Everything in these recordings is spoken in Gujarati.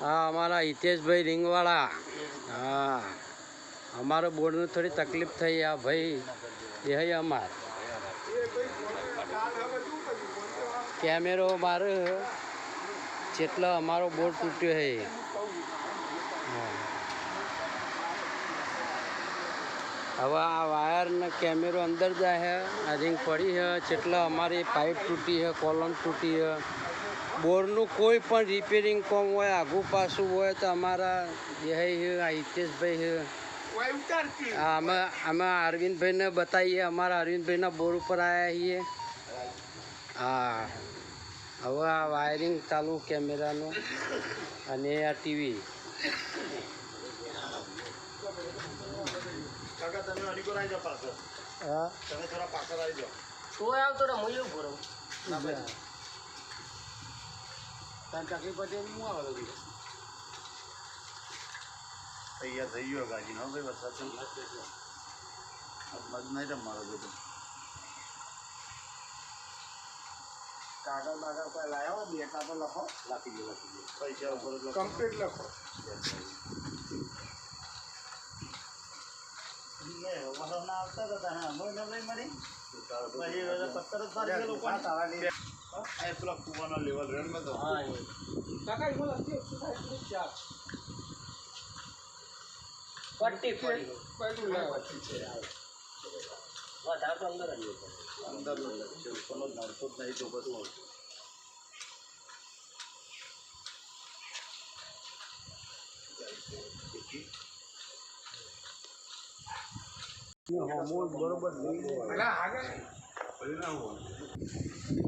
હા, અમારા હિતેશભાઈ રીંગવાળા. હા. અમારો બોર્ડની થોડી તકલીફ થઈ આ ભાઈ. એ હઈ અમાર. કેમેરો મારે, જેટલો અમારો બોર્ડ તૂટ્યો હે. હવે આ વાયર ને કેમેરો અંદર જાય હે, આ રિંગ પડી હે, જેટલા અમારી પાઇપ તૂટી હે, કોલમ તૂટી હે. બોરનું કોઈ પણ રિપેરિંગ કોમ હોય આગું પાછું હોય તો અમારા દેહાઈ હે આ હિતેશભાઈ છે આ અમે અમે અરવિંદભાઈને બતાવીએ અમારા અરવિંદભાઈના બોર ઉપર આવ્યા છીએ. હા. હવે આ વાયરિંગ ચાલુ કેમેરાનું અને આ ટીવી હા. તમે થોડા પાછળ આવી જાઓ. તું આવતો ને હું. ભરું તકલીફ પછી હું આવે તૈયાર થઈ ગયો ગાજી નો ભાઈ વરસાદ મજ નહીં રમવાનો બધું. કાગળ બાગળ કોઈ લાવ્યો બેટા તો લખો. લાખી દો લખી દો. પૈસા ઉપર. કમ્પ્લીટ લખો. આવતા હતા અમે લઈ મળી. પછી પથ્થર જ એ પેલા કુવાનો લેવલ રેડમાં તો કાકા એમાં લખી શું ચાર પટ્ટી પડી પહેલું લાવો વધારે તો અંદર જ અંદર છે કોનો નડતો જ નહીં તો બધું હા લઈ આય. પરિણામ પેલી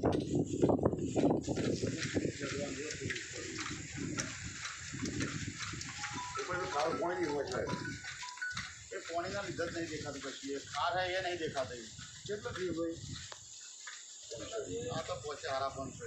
કર. નહીં દેખાત હા લઈ આય. એ પાણીના લીધે નહીં દેખાતું પછી ખાર એ નહીં દેખાતું કેટલું થયું ભાઈ આ તો પોચે હારા પણ છે